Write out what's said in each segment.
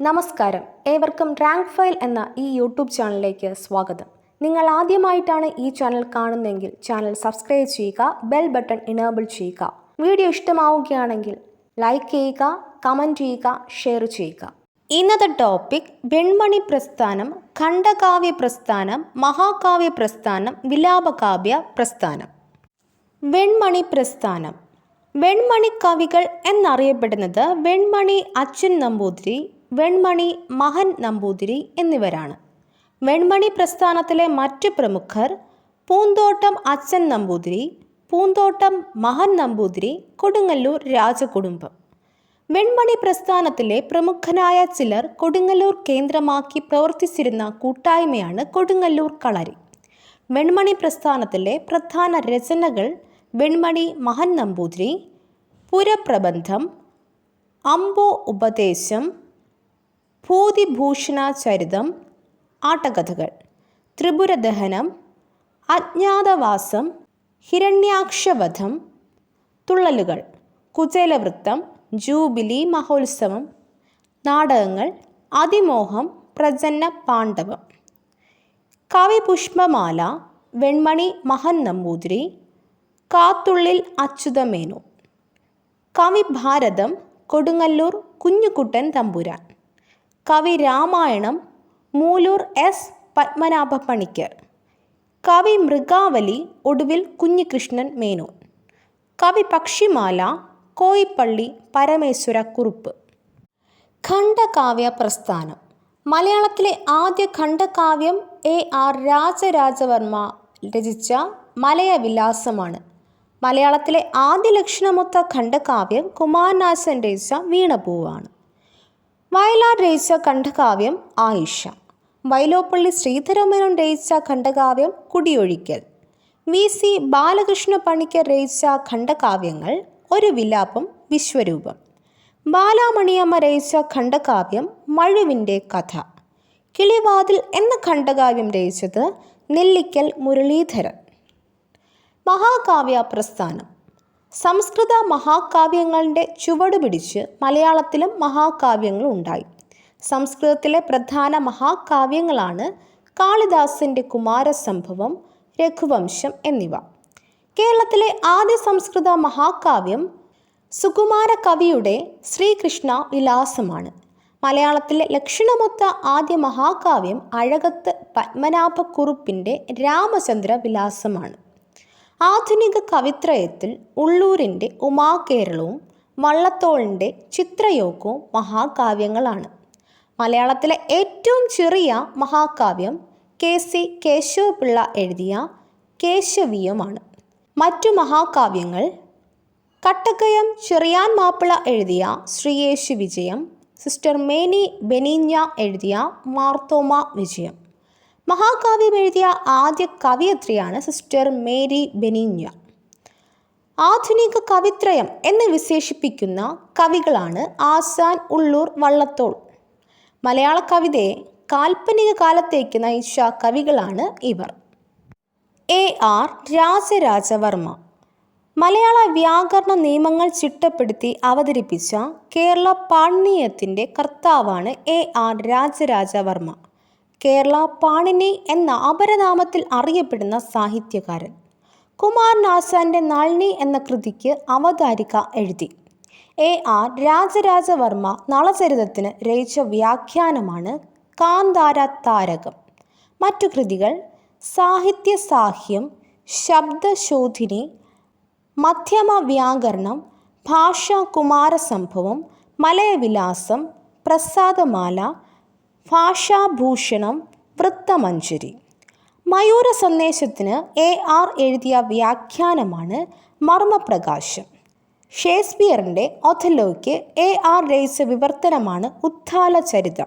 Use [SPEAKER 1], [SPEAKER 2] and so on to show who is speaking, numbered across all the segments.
[SPEAKER 1] നമസ്കാരം. ഏവർക്കും rank file എന്ന ഈ യൂട്യൂബ് ചാനലിലേക്ക് സ്വാഗതം. നിങ്ങൾ ആദ്യമായിട്ടാണ് ഈ ചാനൽ കാണുന്നതെങ്കിൽ ചാനൽ സബ്സ്ക്രൈബ് ചെയ്യുക ബെൽ ബട്ടൺ ഇനേബിൾ ചെയ്യുക. വീഡിയോ ഇഷ്ടമാവുകയാണെങ്കിൽ ലൈക്ക് ചെയ്യുക കമന്റ് ചെയ്യുക ഷെയർ ചെയ്യുക. ഇന്നത്തെ ടോപ്പിക് വെൺമണി പ്രസ്ഥാനം ഖണ്ഡകാവ്യ പ്രസ്ഥാനം മഹാകാവ്യ പ്രസ്ഥാനം വിലാപകാവ്യ പ്രസ്ഥാനം. വെൺമണി പ്രസ്ഥാനം. വെൺമണി കവികൾ എന്നറിയപ്പെടുന്നത് വെൺമണി അച്ഛൻ നമ്പൂതിരി വെൺമണി മഹൻ നമ്പൂതിരി എന്നിവരാണ്. വെൺമണി പ്രസ്ഥാനത്തിലെ മറ്റു പ്രമുഖർ പൂന്തോട്ടം അച്ഛൻ നമ്പൂതിരി പൂന്തോട്ടം മഹൻ നമ്പൂതിരി കൊടുങ്ങല്ലൂർ രാജകുടുംബം. വെൺമണി പ്രസ്ഥാനത്തിലെ പ്രമുഖനായ ചിലർ കൊടുങ്ങല്ലൂർ കേന്ദ്രമാക്കി പ്രവർത്തിച്ചിരുന്ന കൂട്ടായ്മയാണ് കൊടുങ്ങല്ലൂർ കളരി. വെൺമണി പ്രസ്ഥാനത്തിലെ പ്രധാന രചനകൾ വെൺമണി മഹൻ നമ്പൂതിരി പുരപ്രബന്ധം അമ്പോ ഉപദേശം ഭൂതിഭൂഷണ ചരിതം ആട്ടകഥകൾ ത്രിപുരദഹനം അജ്ഞാതവാസം ഹിരണ്യാക്ഷവധം തുള്ളലുകൾ കുചേലവൃത്തം ജൂബിലി മഹോത്സവം നാടകങ്ങൾ അതിമോഹം പ്രജന്ന പാണ്ഡവം. കവിപുഷ്പമാല വെൺമണി മഹൻ നമ്പൂതിരി കാത്തുള്ളിൽ അച്യുതമേനു കവിഭാരതം കൊടുങ്ങല്ലൂർ കുഞ്ഞുകുട്ടൻ തമ്പുരാൻ. കവി രാമായണം മൂലൂർ എസ്. പത്മനാഭ പണിക്കർ കവി മൃഗാവലി ഒടുവിൽ കുഞ്ഞികൃഷ്ണൻ മേനോൻ. കവി പക്ഷിമാല കോയിപ്പള്ളി പരമേശ്വര കുറുപ്പ്. ഖണ്ഡകാവ്യ പ്രസ്ഥാനം. മലയാളത്തിലെ ആദ്യ ഖണ്ഡകാവ്യം എ. ആർ. രാജരാജവർമ്മ രചിച്ച മലയവിലാസമാണ്. മലയാളത്തിലെ ആദ്യ ലക്ഷണമൊത്ത ഖണ്ഡകാവ്യം കുമാരനാശൻ രചിച്ച വീണപൂവാണ്. വയലാർ രചിച്ച ഖണ്ഡകാവ്യം ആയിഷ. വൈലോപ്പള്ളി ശ്രീധരമേനോൻ രചിച്ച ഖണ്ഡകാവ്യം കുടിയൊഴിക്കൽ. വി. സി. ബാലകൃഷ്ണ പണിക്കർ രചിച്ച ഖണ്ഡകാവ്യങ്ങൾ ഒരു വിലാപം വിശ്വരൂപം. ബാലാമണിയമ്മ രചിച്ച ഖണ്ഡകാവ്യം മഴുവിന്റെ കഥ. കിളിവാതിൽ എന്ന ഖണ്ഡകാവ്യം രചിച്ചത് നെല്ലിക്കൽ മുരളീധരൻ. മഹാകാവ്യ പ്രസ്ഥാനം. സംസ്കൃത മഹാകാവ്യങ്ങളുടെ ചുവടുപിടിച്ച് മലയാളത്തിലും മഹാകാവ്യങ്ങൾ ഉണ്ടായി. സംസ്കൃതത്തിലെ പ്രധാന മഹാകാവ്യങ്ങളാണ് കാളിദാസന്റെ കുമാരസംഭവം രഘുവംശം എന്നിവ. കേരളത്തിലെ ആദ്യ സംസ്കൃത മഹാകാവ്യം സുകുമാര കവിയുടെ ശ്രീകൃഷ്ണ വിലാസമാണ്. മലയാളത്തിലെ ലക്ഷണമൊത്ത ആദ്യ മഹാകാവ്യം അഴകത്ത് പത്മനാഭക്കുറുപ്പിന്റെ രാമചന്ദ്ര വിലാസമാണ്. ആധുനിക കവിത്രയത്തിൽ ഉള്ളൂരിന്റെ ഉമാകേരളവും വള്ളത്തോളിന്റെ ചിത്രയോഗവും മഹാകാവ്യങ്ങളാണ്. മലയാളത്തിലെ ഏറ്റവും ചെറിയ മഹാകാവ്യം കെ സി കേശവപിള്ള എഴുതിയ കേശവീയമാണ്. മറ്റു മഹാകാവ്യങ്ങൾ കട്ടക്കയം ചെറിയാൻ മാപ്പിള എഴുതിയ ശ്രീയേശു വിജയം സിസ്റ്റർ മേനി ബെനീഞ്ഞ എഴുതിയ മാർത്തോമ വിജയം. മഹാകാവ്യം എഴുതിയ ആദ്യ കവിയത്രിയാണ് സിസ്റ്റർ മേരി ബെനിഞ്ഞ. ആധുനിക കവിത്രയം എന്ന് വിശേഷിപ്പിക്കുന്ന കവികളാണ് ആസാൻ ഉള്ളൂർ വള്ളത്തോൾ. മലയാള കവിതയെ കാൽപ്പനിക കാലത്തേക്ക് നയിച്ച കവികളാണ് ഇവർ. A R Rajarajavarma. മലയാള വ്യാകരണ നിയമങ്ങൾ ചിട്ടപ്പെടുത്തി അവതരിപ്പിച്ച കേരള പാണ്ഡീയത്തിന്റെ കർത്താവാണ് എ ആർ രാജരാജവർമ്മ. കേരള പാണിനി എന്ന അപരനാമത്തിൽ അറിയപ്പെടുന്ന സാഹിത്യകാരൻ. കുമാരനാശാന്റെ നളിനി എന്ന കൃതിക്ക് അവതാരിക എഴുതി. എ ആർ രാജരാജവർമ്മ നളചരിതത്തിന് രചിച്ച വ്യാഖ്യാനമാണ് കാന്താര താരകം. മറ്റു കൃതികൾ സാഹിത്യ സാഹ്യം ശബ്ദശോധിനി മധ്യമ വ്യാകരണം ഭാഷാ കുമാരസംഭവം മലയവിലാസം പ്രസാദമാല ഭാഷാഭൂഷണം വൃത്തമഞ്ജരി മയൂര സന്ദേശത്തിന് എ ആർ എഴുതിയ വ്യാഖ്യാനമാണ് മർമ്മപ്രകാശം. ഷേക്സ്പിയറിന്റെ ഒഥലോയ്ക്ക് എ ആർ രചിച്ച വിവർത്തനമാണ് ഉത്ഥാല ചരിതം.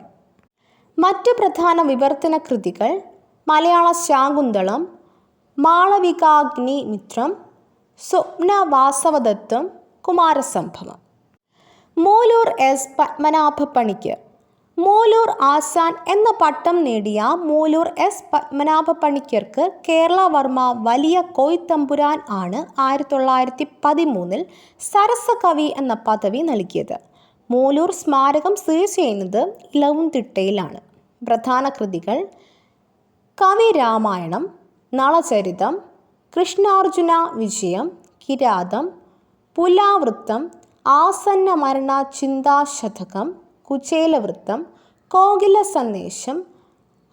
[SPEAKER 1] മറ്റു പ്രധാന വിവർത്തന കൃതികൾ മലയാള ശാകുന്തളം മാളവികാഗ്നി മിത്രം സ്വപ്ന വാസവദത്തം കുമാരസംഭവം. മൂലൂർ എസ് പത്മനാഭ പണിക്കർ മൂലൂർ ആസാൻ എന്ന പട്ടം നേടിയ മൂലൂർ എസ് പത്മനാഭ പണിക്കർക്ക് കേരളവർമ്മ വലിയ കോയ്ത്തമ്പുരാൻ ആണ് ആയിരത്തി തൊള്ളായിരത്തി പതിമൂന്നിൽ സരസകവി എന്ന പദവി നൽകിയത്. മൂലൂർ സ്മാരകം സ്ഥിതി ചെയ്യുന്നത് ഇലവുംതിട്ടയിലാണ് പ്രധാന കൃതികൾ കവി രാമായണം നളചരിതം കൃഷ്ണാർജുന വിജയം കിരാതം പുലാവൃത്തം ആസന്ന മരണ ചിന്താശതകം കുചേലവൃത്തം കോകില സന്ദേശം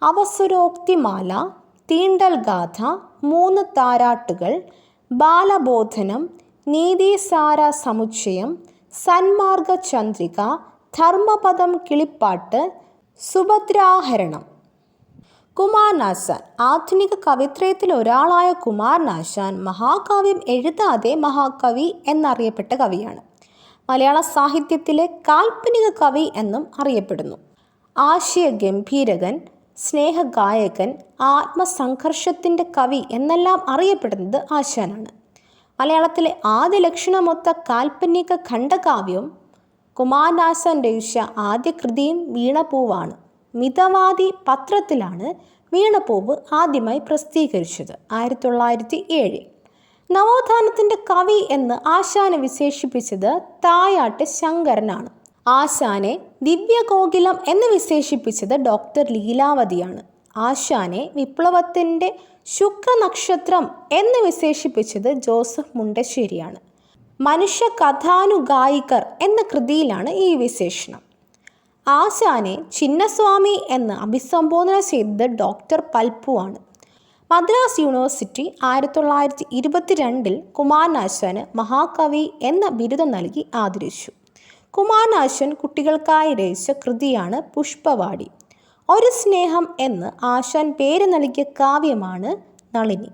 [SPEAKER 1] അവസുരോക്തിമാല തീണ്ടൽ ഗാഥ മൂന്ന് താരാട്ടുകൾ ബാലബോധനം നീതിസാര സമുച്ചയം സന്മാർഗ ചന്ദ്രിക ധർമ്മപദം കിളിപ്പാട്ട് സുഭദ്രാഹരണം. കുമാരനാശാൻ. ആധുനിക കവിത്രയത്തിൽ ഒരാളായ കുമാരനാശാൻ മഹാകാവ്യം എഴുതാതെ മഹാകവി എന്നറിയപ്പെട്ട കവിയാണ്. മലയാള സാഹിത്യത്തിലെ കാൽപ്പനിക കവി എന്നും അറിയപ്പെടുന്നു. ആശയ ഗംഭീരകൻ സ്നേഹഗായകൻ ആത്മസംഘർഷത്തിന്റെ കവി എന്നെല്ലാം അറിയപ്പെടുന്നത് ആശാനാണ്. മലയാളത്തിലെ ആദ്യ ലക്ഷണമൊത്ത കാൽപ്പനിക ഖണ്ഡകാവ്യവും കുമാരനാശൻ രചിച്ച ആദ്യ കൃതിയും വീണപൂവാണ്. മിതവാദി പത്രത്തിലാണ് വീണപൂവ് ആദ്യമായി പ്രസിദ്ധീകരിച്ചത് ആയിരത്തി തൊള്ളായിരത്തി ഏഴ്. നവോത്ഥാനത്തിന്റെ കവി എന്ന് ആശാനെ വിശേഷിപ്പിച്ചത് തായാട്ട് ശങ്കരനാണ്. ആശാനെ ദിവ്യകോകിലം എന്ന് വിശേഷിപ്പിച്ചത് ഡോക്ടർ ലീലാവതിയാണ്. ആശാനെ വിപ്ലവത്തിന്റെ ശുക്രനക്ഷത്രം എന്ന് വിശേഷിപ്പിച്ചത് ജോസഫ് മുണ്ടശ്ശേരിയാണ്. മനുഷ്യ കഥാനുഗായികർ എന്ന കൃതിയിലാണ് ഈ വിശേഷണം. ആശാനെ ചിന്നസ്വാമി എന്ന് അഭിസംബോധന ചെയ്തത് ഡോക്ടർ പൽപ്പുവാണ്. മദ്രാസ് യൂണിവേഴ്സിറ്റി ആയിരത്തി തൊള്ളായിരത്തി ഇരുപത്തിരണ്ടിൽ കുമാരനാശാന് മഹാകവി എന്ന ബിരുദം നൽകി ആദരിച്ചു. കുമാരനാശൻ കുട്ടികൾക്കായി രചിച്ച കൃതിയാണ് പുഷ്പവാടി. ഒരു സ്നേഹം എന്ന് ആശാൻ പേര് നൽകിയ കാവ്യമാണ് നളിനി.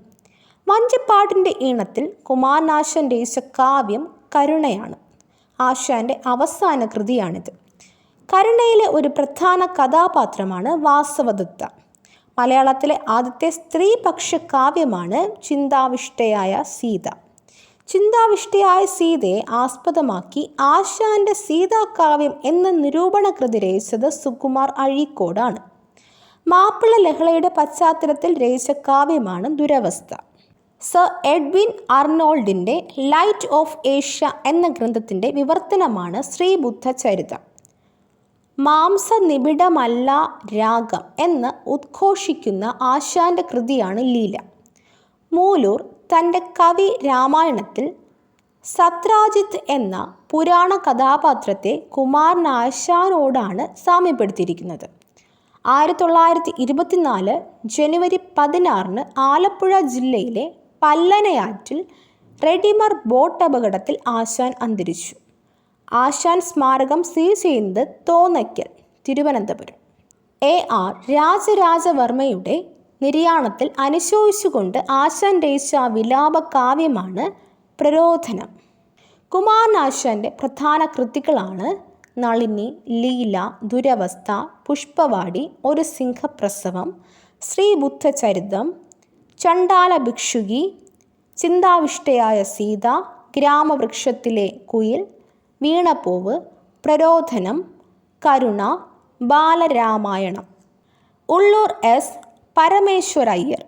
[SPEAKER 1] വഞ്ചിപ്പാട്ടിന്റെ ഈണത്തിൽ കുമാരനാശൻ രചിച്ച കാവ്യം കരുണയാണ്. ആശാന്റെ അവസാന കൃതിയാണിത്. കരുണയിലെ ഒരു പ്രധാന കഥാപാത്രമാണ് വാസവദത്ത. മലയാളത്തിലെ ആദ്യത്തെ സ്ത്രീപക്ഷ കാവ്യമാണ് ചിന്താവിഷ്ടയായ സീത. ചിന്താവിഷ്ടയായ സീതയെ ആസ്പദമാക്കി ആശാന്റെ സീതാകാവ്യം എന്ന നിരൂപണ കൃതി രചിച്ചത് സുകുമാർ അഴീക്കോടാണ്. മാപ്പിള ലഹളയുടെ പശ്ചാത്തലത്തിൽ രചിച്ച കാവ്യമാണ് ദുരവസ്ഥ. സർ എഡ്വിൻ അർണോൾഡിന്റെ ലൈറ്റ് ഓഫ് ഏഷ്യ എന്ന ഗ്രന്ഥത്തിന്റെ വിവർത്തനമാണ് ശ്രീബുദ്ധ ചരിതം മാംസനിബിഡമല്ല രാഗം എന്ന് ഉദ്ഘോഷിക്കുന്ന ആശാന്റെ കൃതിയാണ് ലീല. മൂലൂർ തന്റെ കവി രാമായണത്തിൽ സത്രാജിത്ത് എന്ന പുരാണ കഥാപാത്രത്തെ കുമാരനാശാനോടാണ് സാമ്യപ്പെടുത്തിയിരിക്കുന്നത്. ആയിരത്തി തൊള്ളായിരത്തി ഇരുപത്തിനാല് ജനുവരി പതിനാറിന് ആലപ്പുഴ ജില്ലയിലെ പല്ലനയാറ്റിൽ റെഡിമർ ബോട്ട് അപകടത്തിൽ ആശാൻ അന്തരിച്ചു. ആശാൻ സ്മാരകം സ്ഥിതി ചെയ്യുന്നത് തോന്നയ്ക്കൽ തിരുവനന്തപുരം. എ ആർ രാജരാജവർമ്മയുടെ നിര്യാണത്തിൽ അനുശോചിച്ചുകൊണ്ട് ആശാൻ രചിച്ച വിലാപ കാവ്യമാണ് പ്രരോധനം കുമാരനാശാന്റെ പ്രധാന കൃതികളാണ് നളിനി ലീല ദുരവസ്ഥ പുഷ്പവാടി ഒരു സിംഹപ്രസവം ശ്രീബുദ്ധചരിതം ചണ്ടാല ഭിക്ഷുകി ചിന്താവിഷ്ടയായ സീത ഗ്രാമവൃക്ഷത്തിലെ കുയിൽ വീണപ്പൂവ് പ്രരോധനം കരുണ ബാലരാമായണം. ഉള്ളൂർ എസ്. പരമേശ്വരയ്യർ.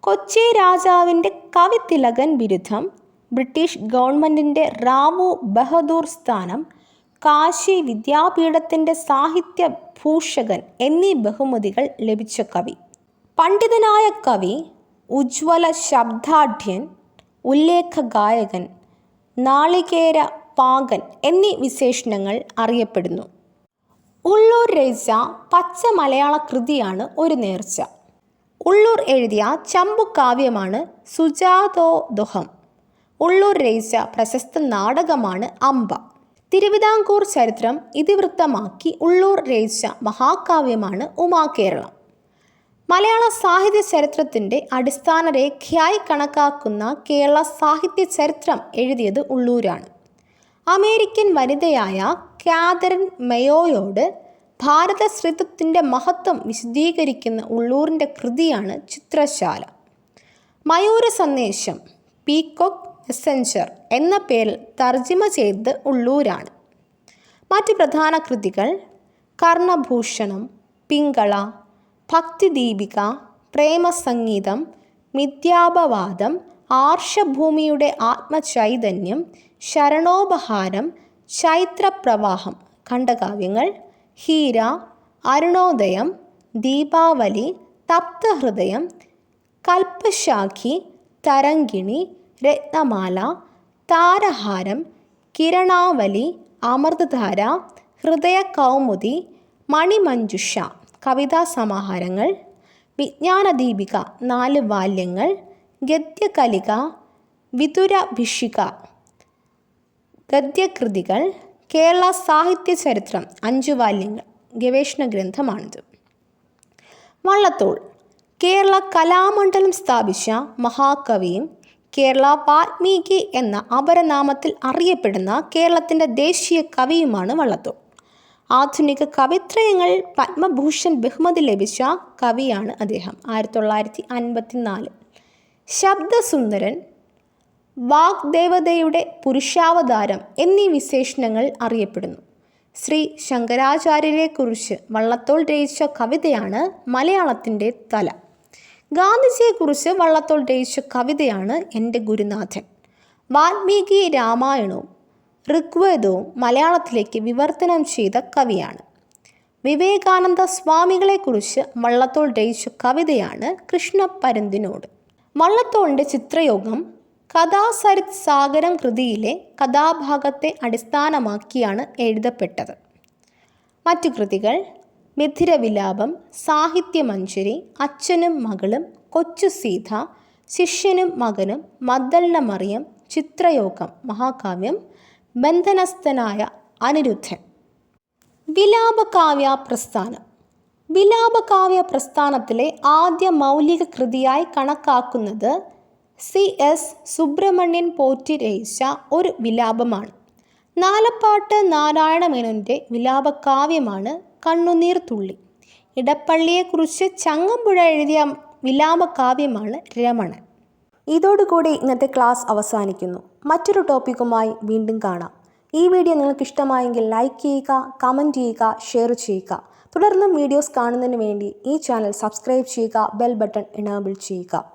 [SPEAKER 1] കൊച്ചി രാജാവിന്റെ കവിതിലകൻ ബിരുദം ബ്രിട്ടീഷ് ഗവൺമെന്റിന്റെ റാവു ബഹദൂർ സ്ഥാനം കാശി വിദ്യാപീഠത്തിന്റെ സാഹിത്യ ഭൂഷകൻ എന്നീ ബഹുമതികൾ ലഭിച്ച കവി. പണ്ഡിതനായ കവി ഉജ്ജ്വല ശബ്ദാഢ്യൻ ഉല്ലേഖ ഗായകൻ നാളികേര പാകൻ എന്നീ വിശേഷണങ്ങൾ അറിയപ്പെടുന്നു. ഉള്ളൂർ രചിച്ച പച്ച മലയാള കൃതിയാണ് ഒരു നേർച്ച. ഉള്ളൂർ എഴുതിയ ചമ്പു കാവ്യമാണ് സുജാതോ ദുഹം. ഉള്ളൂർ രചിച്ച പ്രശസ്ത നാടകമാണ് അമ്പ. തിരുവിതാംകൂർ ചരിത്രം ഇതിവൃത്തമാക്കി ഉള്ളൂർ രചിച്ച മഹാകാവ്യമാണ് ഉമാകേരളം. മലയാള സാഹിത്യ ചരിത്രത്തിന്റെ അടിസ്ഥാന രേഖയായി കണക്കാക്കുന്ന കേരള സാഹിത്യ ചരിത്രം എഴുതിയത് ഉള്ളൂരാണ്. അമേരിക്കൻ വനിതയായ കാതറിൻ മെയോയോട് ഭാരത ശ്രീത്വത്തിന്റെ മഹത്വം വിശദീകരിക്കുന്ന ഉള്ളൂരിന്റെ കൃതിയാണ് ചിത്രശാല. മയൂര സന്ദേശം പീക്കോക്ക് മെസ്സഞ്ചർ എന്ന പേരിൽ തർജിമ ചെയ്തത് ഉള്ളൂരാണ്. മറ്റ് പ്രധാന കൃതികൾ കർണഭൂഷണം പിങ്കള ഭക്തിദീപിക പ്രേമസംഗീതം മിഥ്യാപവാദം ആർഷഭൂമിയുടെ ആത്മചൈതന്യം ശരണോപഹാരം ചൈത്രപ്രവാഹം ഖണ്ഡകാവ്യങ്ങൾ ഹീര അരുണോദയം ദീപാവലി തപ്തഹൃദയം കൽപ്പശാഖി തരങ്കിണി രത്നമാല താരഹാരം കിരണാവലി അമൃതധാര ഹൃദയ കൗമുദി മണിമഞ്ജുഷ കവിതാ സമാഹാരങ്ങൾ വിജ്ഞാനദീപിക നാല് ബാല്യങ്ങൾ ഗദ്യകലിക വിതുരഭിഷിക ഗദ്യകൃതികൾ കേരള സാഹിത്യ ചരിത്രം അഞ്ചു വാല്യങ്ങൾ. ഗവേഷണ ഗ്രന്ഥമാണിത്. വള്ളത്തോൾ കേരള കലാമണ്ഡലം സ്ഥാപിച്ച മഹാകവിയും കേരള വാൽമീകി എന്ന അപരനാമത്തിൽ അറിയപ്പെടുന്ന കേരളത്തിന്റെ ദേശീയ കവിയുമാണ് വള്ളത്തോൾ. ആധുനിക കവിത്രയങ്ങൾ പത്മഭൂഷൺ ബഹുമതി ലഭിച്ച കവിയാണ് അദ്ദേഹം. ആയിരത്തി തൊള്ളായിരത്തി അൻപത്തി നാല് ശബ്ദസുന്ദരൻ വാഗ്ദേവതയുടെ പുരുഷാവതാരം എന്നീ വിശേഷണങ്ങൾ അറിയപ്പെടുന്നു. ശ്രീ ശങ്കരാചാര്യരെക്കുറിച്ച് വള്ളത്തോൾ രചിച്ച കവിതയാണ് മലയാളത്തിന്റെ തല. ഗാന്ധിജിയെക്കുറിച്ച് വള്ളത്തോൾ രചിച്ച കവിതയാണ് എന്റെ ഗുരുനാഥൻ. വാൽമീകി രാമായണവും ഋഗ്വേദവും മലയാളത്തിലേക്ക് വിവർത്തനം ചെയ്ത കവിയാണ്. വിവേകാനന്ദ സ്വാമികളെക്കുറിച്ച് വള്ളത്തോൾ രചിച്ച കവിതയാണ് കൃഷ്ണപരന്തിനോട്. വള്ളത്തോളിന്റെ ചിത്രയോഗം കഥാസരിത് സാഗരം കൃതിയിലെ കഥാഭാഗത്തെ അടിസ്ഥാനമാക്കിയാണ് എഴുതപ്പെട്ടത്. മറ്റു കൃതികൾ മിഥിരവിലാപം സാഹിത്യമഞ്ജരി അച്ഛനും മകളും കൊച്ചു സീത ശിഷ്യനും മകനും മദ്ദളിന മറിയം ചിത്രയോഗം മഹാകാവ്യം ബന്ധനസ്ഥനായ അനിരുദ്ധൻ. വിലാപകാവ്യ പ്രസ്ഥാനം. വിലാപകാവ്യ പ്രസ്ഥാനത്തിലെ ആദ്യ മൗലിക കൃതിയായി കണക്കാക്കുന്നത് സി എസ് സുബ്രഹ്മണ്യൻ പോറ്റി രചിച്ച ഒരു വിലാപമാണ്. നാലപ്പാട്ട് നാരായണമേനോന്റെ വിലാപകാവ്യമാണ് കണ്ണുനീർ തുള്ളി. ഇടപ്പള്ളിയെക്കുറിച്ച് ചങ്ങമ്പുഴ എഴുതിയ വിലാപകാവ്യമാണ് രമണൻ. ഇതോടുകൂടി ഇന്നത്തെ ക്ലാസ് അവസാനിക്കുന്നു. മറ്റൊരു ടോപ്പിക്കുമായി വീണ്ടും കാണാം. ഈ വീഡിയോ നിങ്ങൾക്ക് ഇഷ്ടമായെങ്കിൽ ലൈക്ക് ചെയ്യുക കമന്റ് ചെയ്യുക ഷെയർ ചെയ്യുക. തുടർന്നും വീഡിയോസ് കാണുന്നതിന് വേണ്ടി ഈ ചാനൽ സബ്സ്ക്രൈബ് ചെയ്യുക ബെൽ ബട്ടൺ എനേബിൾ ചെയ്യുക.